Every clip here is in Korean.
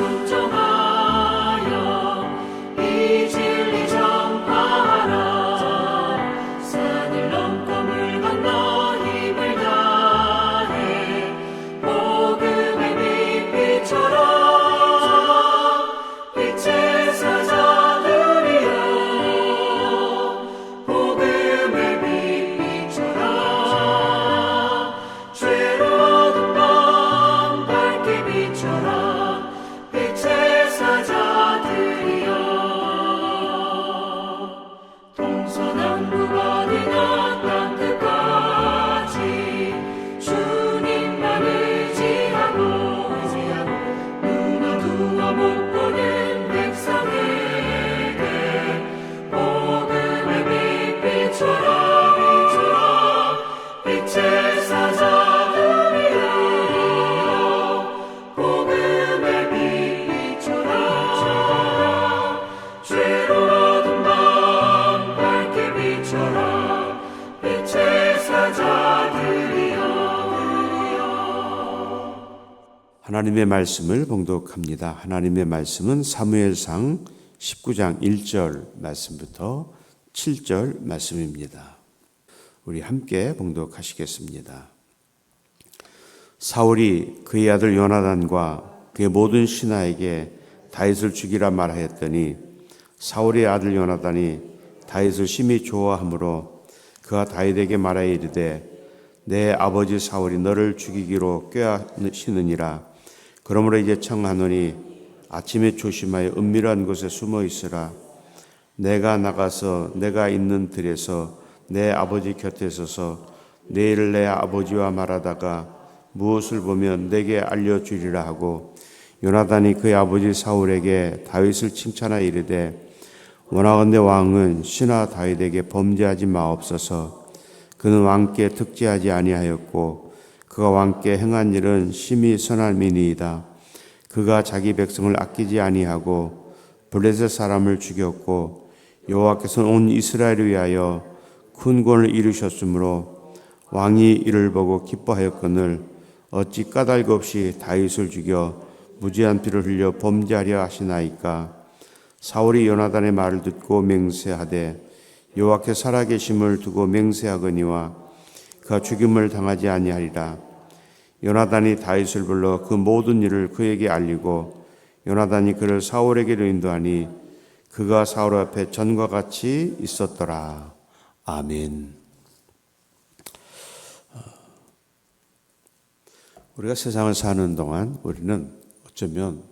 순종 하나님의 말씀을 봉독합니다. 하나님의 말씀은 사무엘상 19장 1절 말씀부터 7절 말씀입니다. 우리 함께 봉독하시겠습니다. 사울이 그의 아들 요나단과 그의 모든 신하에게 다윗을 죽이라 말하였더니 사울의 아들 요나단이 다윗을 심히 좋아하므로 그가 다윗에게 말하여 이르되 내 아버지 사울이 너를 죽이기로 꾀하시느니라 그러므로 이제 청하노니 아침에 조심하여 은밀한 곳에 숨어 있으라. 내가 나가서 내가 있는 들에서 내 아버지 곁에 서서 내일 내 아버지와 말하다가 무엇을 보면 내게 알려주리라 하고 요나단이 그의 아버지 사울에게 다윗을 칭찬하여 이르되 원하건대 왕은 신하 다윗에게 범죄하지 마옵소서. 그는 왕께 득죄하지 아니하였고 그가 왕께 행한 일은 심히 선한 민이이다. 그가 자기 백성을 아끼지 아니하고 블레셋 사람을 죽였고 여호와께서는 온 이스라엘을 위하여 큰 권을 이루셨으므로 왕이 이를 보고 기뻐하였거늘 어찌 까닭 없이 다윗을 죽여 무지한 피를 흘려 범죄하려 하시나이까? 사울이 요나단의 말을 듣고 맹세하되 여호와께 살아계심을 두고 맹세하거니와 그가 죽임을 당하지 아니하리라 요나단이 다윗을 불러 그 모든 일을 그에게 알리고 요나단이 그를 사울에게로 인도하니 그가 사울 앞에 전과 같이 있었더라 아멘. 우리가 세상을 사는 동안 우리는 어쩌면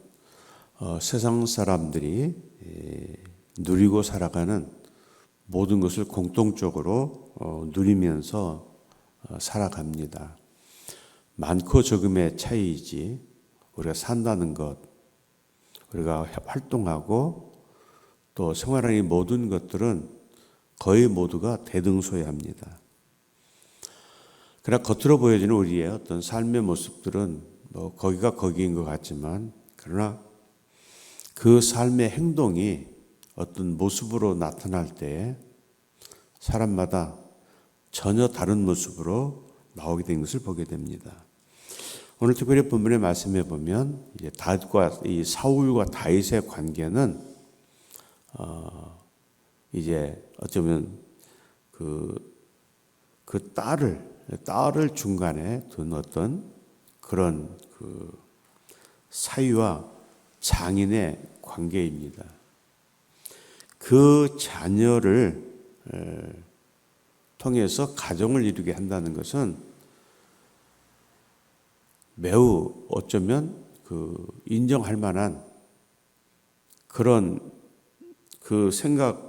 어, 세상 사람들이 에, 누리고 살아가는 모든 것을 공통적으로 어, 누리면서 어, 살아갑니다. 많고 적음의 차이이지 우리가 산다는 것, 우리가 활동하고 또 생활하는 모든 것들은 거의 모두가 대등소이합니다. 그러나 겉으로 보여지는 우리의 어떤 삶의 모습들은 뭐 거기가 거기인 것 같지만 그러나 그 삶의 행동이 어떤 모습으로 나타날 때 사람마다 전혀 다른 모습으로 나오게 된 것을 보게 됩니다. 오늘 특별히 본문의 말씀에 보면 이제 다윗과 이 사울과 다윗의 관계는 어 이제 어쩌면 그, 그 딸을, 딸을 중간에 둔 어떤 그런 그 사위와 장인의 관계입니다. 그 자녀를 통해서 가정을 이루게 한다는 것은 매우 어쩌면 그 인정할 만한 그런 그 생각을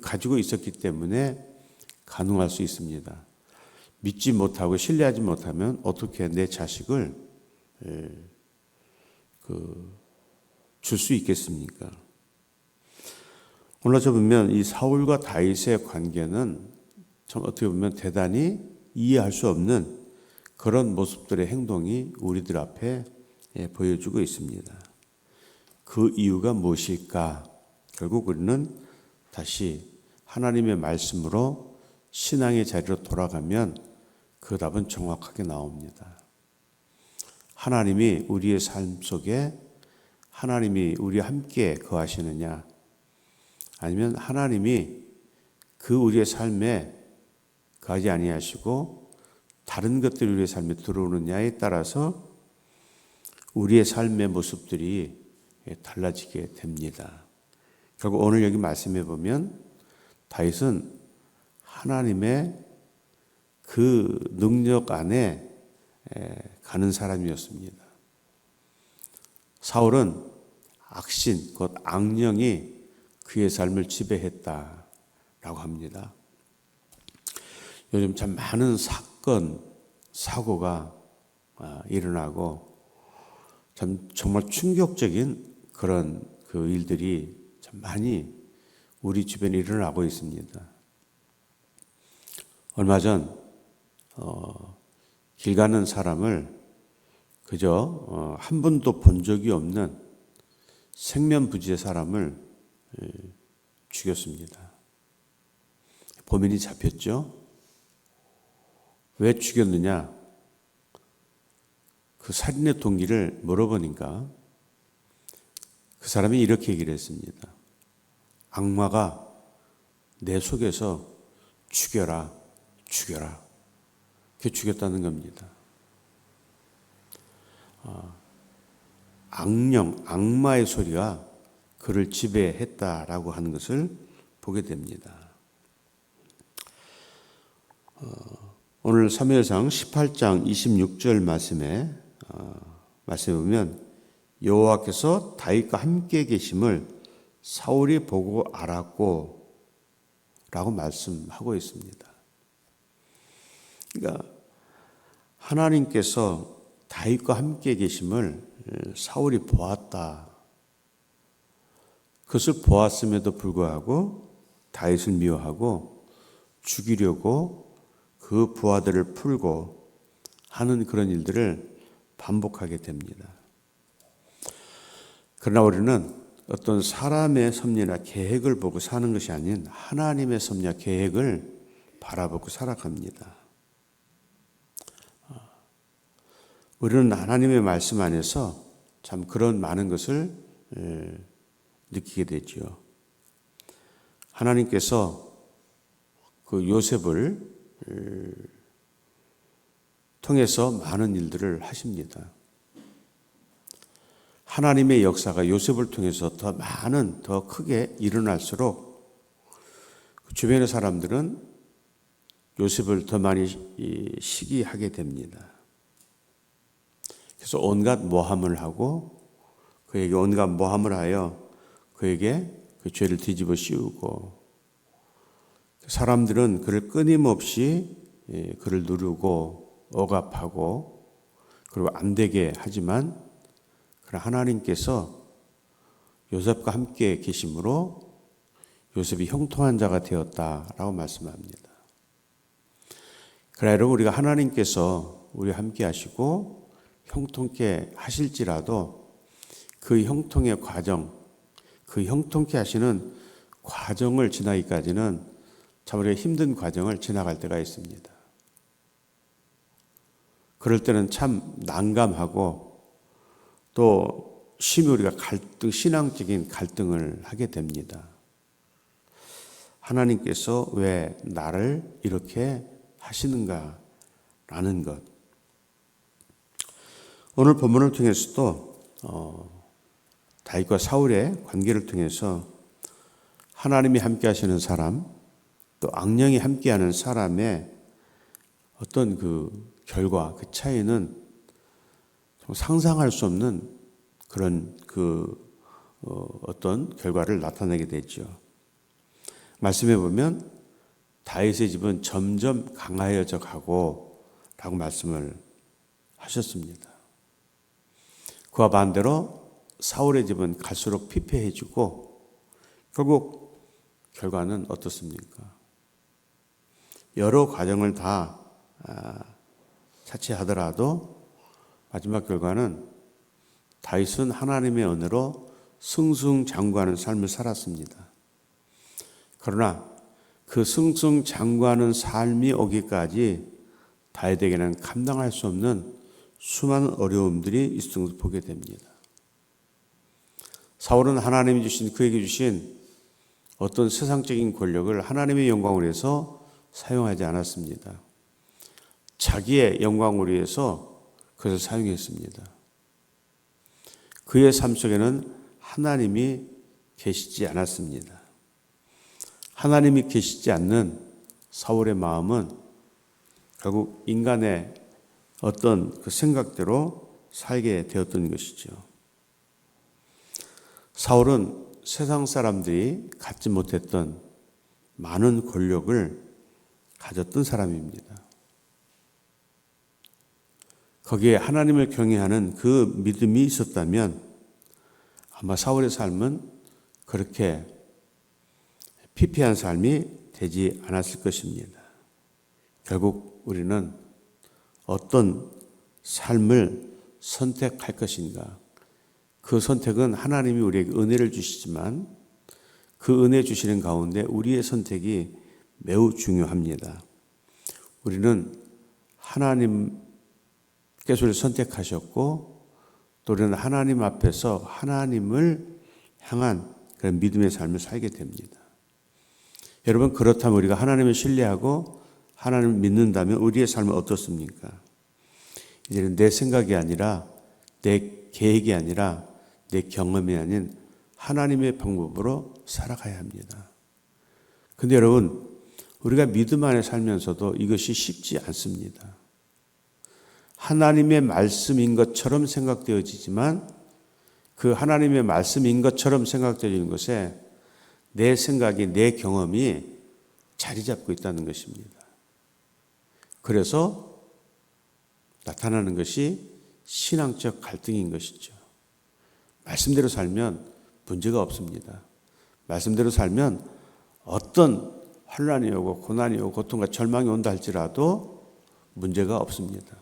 가지고 있었기 때문에 가능할 수 있습니다. 믿지 못하고 신뢰하지 못하면 어떻게 내 자식을 그 줄 수 있겠습니까? 오늘 저 보면 이 사울과 다윗의 관계는 참 어떻게 보면 대단히 이해할 수 없는 그런 모습들의 행동이 우리들 앞에 예, 보여주고 있습니다. 그 이유가 무엇일까? 결국 우리는 다시 하나님의 말씀으로 신앙의 자리로 돌아가면 그 답은 정확하게 나옵니다. 하나님이 우리의 삶 속에 하나님이 우리와 함께 거하시느냐 아니면 하나님이 그 우리의 삶에 거하지 아니하시고 다른 것들이 우리의 삶에 들어오느냐에 따라서 우리의 삶의 모습들이 달라지게 됩니다. 결국 오늘 여기 말씀해 보면 다윗은 하나님의 그 능력 안에 가는 사람이었습니다. 사울은 악신, 곧 악령이 그의 삶을 지배했다라고 합니다. 요즘 참 많은 사 건, 사고가 아, 일어나고 참 정말 충격적인 그런 그 일들이 참 많이 우리 주변에 일어나고 있습니다. 얼마 전, 어, 길 가는 사람을 그저 어, 한 번도 본 적이 없는 생면부지의 사람을 예, 죽였습니다. 범인이 잡혔죠? 왜 죽였느냐? 그 살인의 동기를 물어보니까 그 사람이 이렇게 얘기를 했습니다. 악마가 내 속에서 죽여라, 죽여라. 그게 죽였다는 겁니다. 악령, 악마의 소리가 그를 지배했다라고 하는 것을 보게 됩니다. 어, 오늘 사무엘상 18장 26절 말씀에 어, 말씀에 보면 여호와께서 다윗과 함께 계심을 사울이 보고 알았고 라고 말씀하고 있습니다. 그러니까 하나님께서 다윗과 함께 계심을 사울이 보았다. 그것을 보았음에도 불구하고 다윗을 미워하고 죽이려고 그 부하들을 풀고 하는 그런 일들을 반복하게 됩니다. 그러나 우리는 어떤 사람의 섭리나 계획을 보고 사는 것이 아닌 하나님의 섭리와 계획을 바라보고 살아갑니다. 우리는 하나님의 말씀 안에서 참 그런 많은 것을 에, 느끼게 되지요. 하나님께서 그 요셉을 에, 통해서 많은 일들을 하십니다. 하나님의 역사가 요셉을 통해서 더 많은, 더 크게 일어날수록 그 주변의 사람들은 요셉을 더 많이 이, 시기하게 됩니다. 그래서 온갖 모함을 하고 그에게 온갖 모함을 하여 그에게 그 죄를 뒤집어 씌우고 사람들은 그를 끊임없이 예, 그를 누르고 억압하고 그리고 안 되게 하지만 그러나 하나님께서 요셉과 함께 계심으로 요셉이 형통한 자가 되었다라고 말씀합니다. 그러나 여러분 우리가 하나님께서 우리와 함께 하시고 형통케 하실지라도 그 형통의 과정, 그 형통케 하시는 과정을 지나기까지는 참 우리가 힘든 과정을 지나갈 때가 있습니다. 그럴 때는 참 난감하고 또 심히 우리가 갈등, 신앙적인 갈등을 하게 됩니다. 하나님께서 왜 나를 이렇게 하시는가? 라는 것. 오늘 본문을 통해서도 어, 다윗과 사울의 관계를 통해서 하나님이 함께 하시는 사람, 또 악령이 함께하는 사람의 어떤 그 결과, 그 차이는 상상할 수 없는 그런 그 어, 어떤 결과를 나타내게 되죠. 말씀해 보면 다윗의 집은 점점 강하여져 가고 라고 말씀을 하셨습니다. 그와 반대로 사울의 집은 갈수록 피폐해지고 결국 결과는 어떻습니까? 여러 과정을 다 아, 차치하더라도 마지막 결과는 다윗은 하나님의 은혜로 승승장구하는 삶을 살았습니다. 그러나 그 승승장구하는 삶이 오기까지 다윗에게는 감당할 수 없는 수많은 어려움들이 있었던 것을 보게 됩니다. 사울은 하나님이 주신 그에게 주신 어떤 세상적인 권력을 하나님의 영광을 위해서 사용하지 않았습니다. 자기의 영광을 위해서 그것을 사용했습니다. 그의 삶 속에는 하나님이 계시지 않았습니다. 하나님이 계시지 않는 사울의 마음은 결국 인간의 어떤 그 생각대로 살게 되었던 것이죠. 사울은 세상 사람들이 갖지 못했던 많은 권력을 가졌던 사람입니다. 거기에 하나님을 경외하는 그 믿음이 있었다면 아마 사울의 삶은 그렇게 피폐한 삶이 되지 않았을 것입니다. 결국 우리는 어떤 삶을 선택할 것인가? 그 선택은 하나님이 우리에게 은혜를 주시지만 그 은혜 주시는 가운데 우리의 선택이 매우 중요합니다. 우리는 하나님께서 선택하셨고 또 우리는 하나님 앞에서 하나님을 향한 그런 믿음의 삶을 살게 됩니다. 여러분 그렇다면 우리가 하나님을 신뢰하고 하나님을 믿는다면 우리의 삶은 어떻습니까? 이제는 내 생각이 아니라 내 계획이 아니라 내 경험이 아닌 하나님의 방법으로 살아가야 합니다. 근데 여러분, 우리가 믿음 안에 살면서도 이것이 쉽지 않습니다. 하나님의 말씀인 것처럼 생각되어지지만 그 하나님의 말씀인 것처럼 생각되어지는 것에 내 생각이, 내 경험이 자리 잡고 있다는 것입니다. 그래서 나타나는 것이 신앙적 갈등인 것이죠. 말씀대로 살면 문제가 없습니다. 말씀대로 살면 어떤 환란이 오고 고난이 오고 고통과 절망이 온다 할지라도 문제가 없습니다.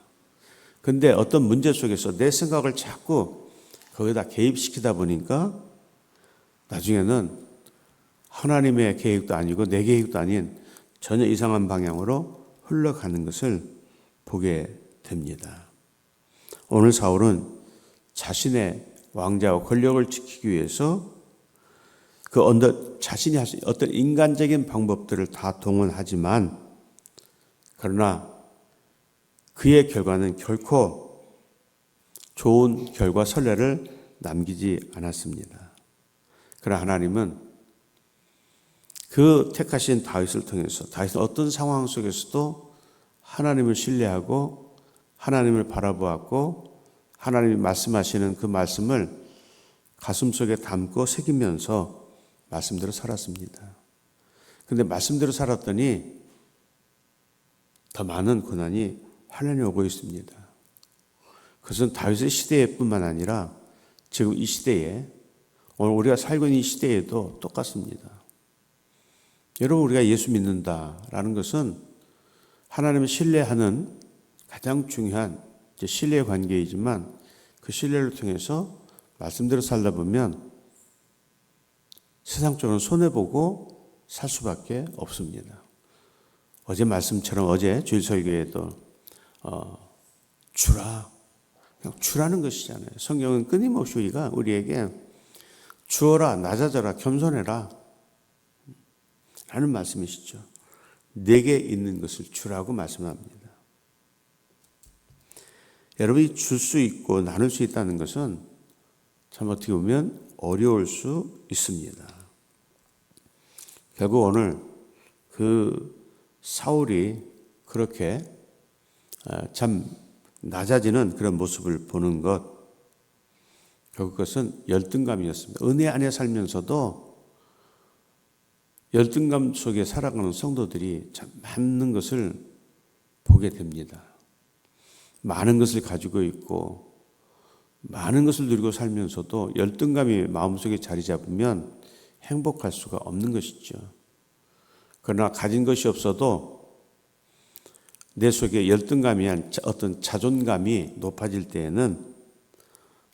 근데 어떤 문제 속에서 내 생각을 자꾸 거기다 개입시키다 보니까 나중에는 하나님의 계획도 아니고 내 계획도 아닌 전혀 이상한 방향으로 흘러가는 것을 보게 됩니다. 오늘 사울은 자신의 왕자와 권력을 지키기 위해서 그 언더 자신이 할 수 어떤 인간적인 방법들을 다 동원하지만 그러나 그의 결과는 결코 좋은 결과 선례를 남기지 않았습니다. 그러나 하나님은 그 택하신 다윗을 통해서 다윗은 어떤 상황 속에서도 하나님을 신뢰하고 하나님을 바라보았고 하나님이 말씀하시는 그 말씀을 가슴속에 담고 새기면서 말씀대로 살았습니다. 근데 말씀대로 살았더니 더 많은 고난이 환란이 오고 있습니다. 그것은 다윗의 시대뿐만 아니라 지금 이 시대에 오늘 우리가 살고 있는 이 시대에도 똑같습니다. 여러분 우리가 예수 믿는다라는 것은 하나님을 신뢰하는 가장 중요한 신뢰 관계이지만 그 신뢰를 통해서 말씀대로 살다 보면 세상적으로 손해 보고 살 수밖에 없습니다. 어제 말씀처럼 어제 주일 설교에도 어, 주라 그냥 주라는 것이잖아요. 성경은 끊임없이 우리가 우리에게 주어라 낮아져라 겸손해라 라는 말씀이시죠. 내게 있는 것을 주라고 말씀합니다. 여러분이 줄 수 있고 나눌 수 있다는 것은 참 어떻게 보면 어려울 수 있습니다. 결국 오늘 그 사울이 그렇게 참 낮아지는 그런 모습을 보는 것, 결국 그것은 열등감이었습니다. 은혜 안에 살면서도 열등감 속에 살아가는 성도들이 참 많은 것을 보게 됩니다. 많은 것을 가지고 있고 많은 것을 누리고 살면서도 열등감이 마음속에 자리 잡으면 행복할 수가 없는 것이죠. 그러나 가진 것이 없어도 내 속에 열등감이 한 어떤 자존감이 높아질 때에는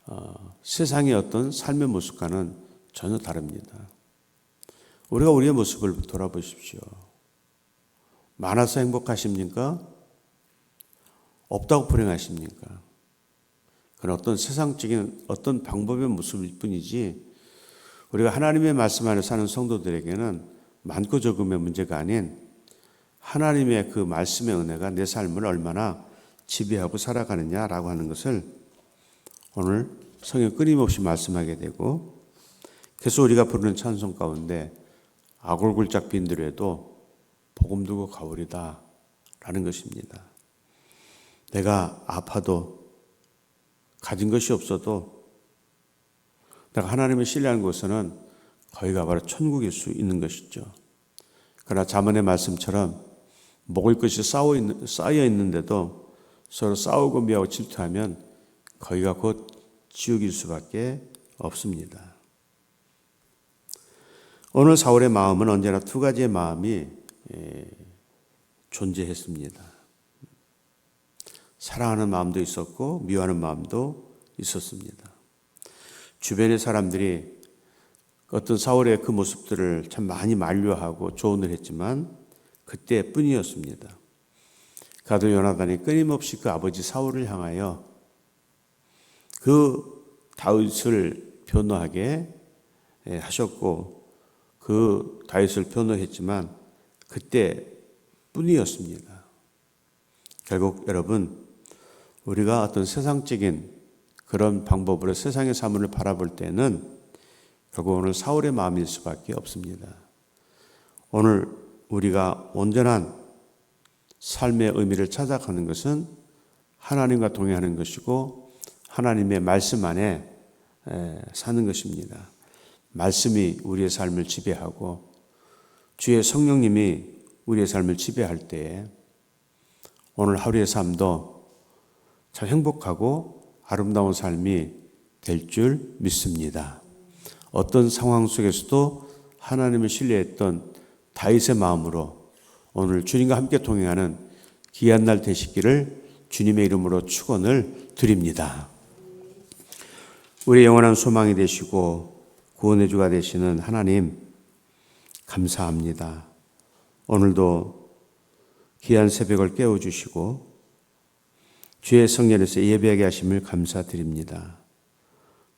어, 세상의 어떤 삶의 모습과는 전혀 다릅니다. 우리가 우리의 모습을 돌아보십시오. 많아서 행복하십니까? 없다고 불행하십니까? 그런 어떤 세상적인 어떤 방법의 모습일 뿐이지 우리가 하나님의 말씀 안에 사는 성도들에게는 많고 적음의 문제가 아닌 하나님의 그 말씀의 은혜가 내 삶을 얼마나 지배하고 살아가느냐라고 하는 것을 오늘 성경 끊임없이 말씀하게 되고 그래서 우리가 부르는 찬송 가운데 아골굴짝 빈들에도 복음 두고 가오리다 라는 것입니다. 내가 아파도 가진 것이 없어도 내가 하나님을 신뢰하는 곳에는 거기가 바로 천국일 수 있는 것이죠. 그러나 자문의 말씀처럼 먹을 것이 쌓여 있는데도 서로 싸우고 미하고 질투하면 거기가 곧 지옥일 수밖에 없습니다. 오늘 사울의 마음은 언제나 두 가지의 마음이 존재했습니다. 사랑하는 마음도 있었고 미워하는 마음도 있었습니다. 주변의 사람들이 어떤 사울의 그 모습들을 참 많이 만류하고 조언을 했지만 그때뿐이었습니다. 가도 요나단이 끊임없이 그 아버지 사울을 향하여 그 다윗을 변호하게 하셨고 그 다윗을 변호했지만 그때뿐이었습니다. 결국 여러분 우리가 어떤 세상적인 그런 방법으로 세상의 사물을 바라볼 때는 결국 오늘 사울의 마음일 수밖에 없습니다. 오늘 우리가 온전한 삶의 의미를 찾아가는 것은 하나님과 동행하는 것이고 하나님의 말씀 안에 사는 것입니다. 말씀이 우리의 삶을 지배하고 주의 성령님이 우리의 삶을 지배할 때에 오늘 하루의 삶도 참 행복하고 아름다운 삶이 될 줄 믿습니다. 어떤 상황 속에서도 하나님을 신뢰했던 다윗의 마음으로 오늘 주님과 함께 동행하는 귀한 날 되시기를 주님의 이름으로 축원을 드립니다. 우리 영원한 소망이 되시고 구원의 주가 되시는 하나님 감사합니다. 오늘도 귀한 새벽을 깨워 주시고 주의 성전에서 예배하게 하심을 감사드립니다.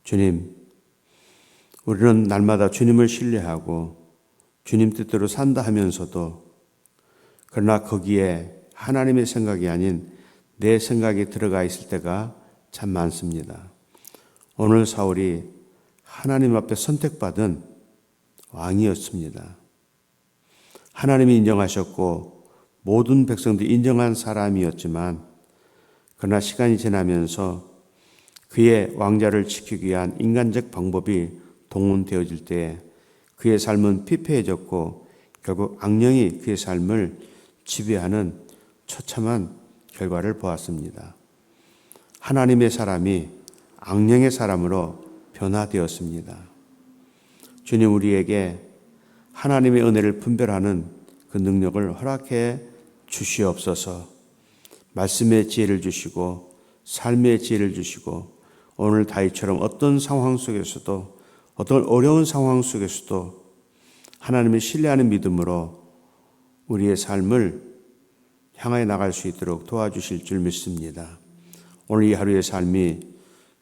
주님, 우리는 날마다 주님을 신뢰하고 주님 뜻대로 산다 하면서도 그러나 거기에 하나님의 생각이 아닌 내 생각이 들어가 있을 때가 참 많습니다. 오늘 사울이 하나님 앞에 선택받은 왕이었습니다. 하나님이 인정하셨고 모든 백성들이 인정한 사람이었지만 그러나 시간이 지나면서 그의 왕자를 지키기 위한 인간적 방법이 동원되어질 때 그의 삶은 피폐해졌고 결국 악령이 그의 삶을 지배하는 처참한 결과를 보았습니다. 하나님의 사람이 악령의 사람으로 변화되었습니다. 주님 우리에게 하나님의 은혜를 분별하는 그 능력을 허락해 주시옵소서. 말씀의 지혜를 주시고 삶의 지혜를 주시고 오늘 다이처럼 어떤 상황 속에서도 어떤 어려운 상황 속에서도 하나님을 신뢰하는 믿음으로 우리의 삶을 향해 나갈 수 있도록 도와주실 줄 믿습니다. 오늘 이 하루의 삶이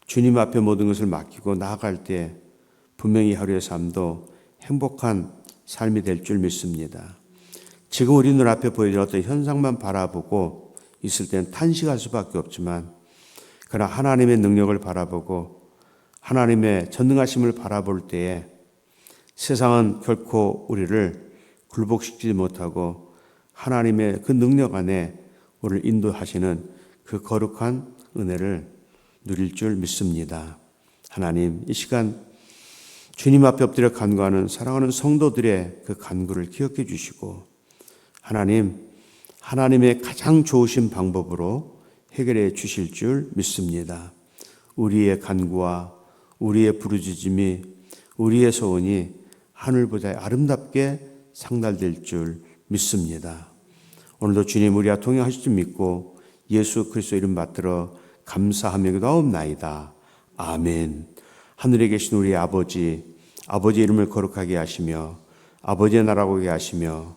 주님 앞에 모든 것을 맡기고 나아갈 때 분명히 하루의 삶도 행복한 삶이 될 줄 믿습니다. 지금 우리 눈앞에 보이는 어떤 현상만 바라보고 있을 때는 탄식할 수밖에 없지만 그러나 하나님의 능력을 바라보고 하나님의 전능하심을 바라볼 때에 세상은 결코 우리를 굴복시키지 못하고 하나님의 그 능력 안에 우리를 인도하시는 그 거룩한 은혜를 누릴 줄 믿습니다. 하나님, 이 시간 주님 앞에 엎드려 간구하는 사랑하는 성도들의 그 간구를 기억해 주시고 하나님, 하나님의 가장 좋으신 방법으로 해결해 주실 줄 믿습니다. 우리의 간구와 우리의 부르짖음이 우리의 소원이 하늘보다 아름답게 상달될 줄 믿습니다. 오늘도 주님 우리와 동행하실 줄 믿고 예수 그리스도 이름 받들어 감사하며 기도하옵나이다. 아멘. 하늘에 계신 우리 아버지, 아버지 이름을 거룩하게 하시며 아버지의 나라고 게 하시며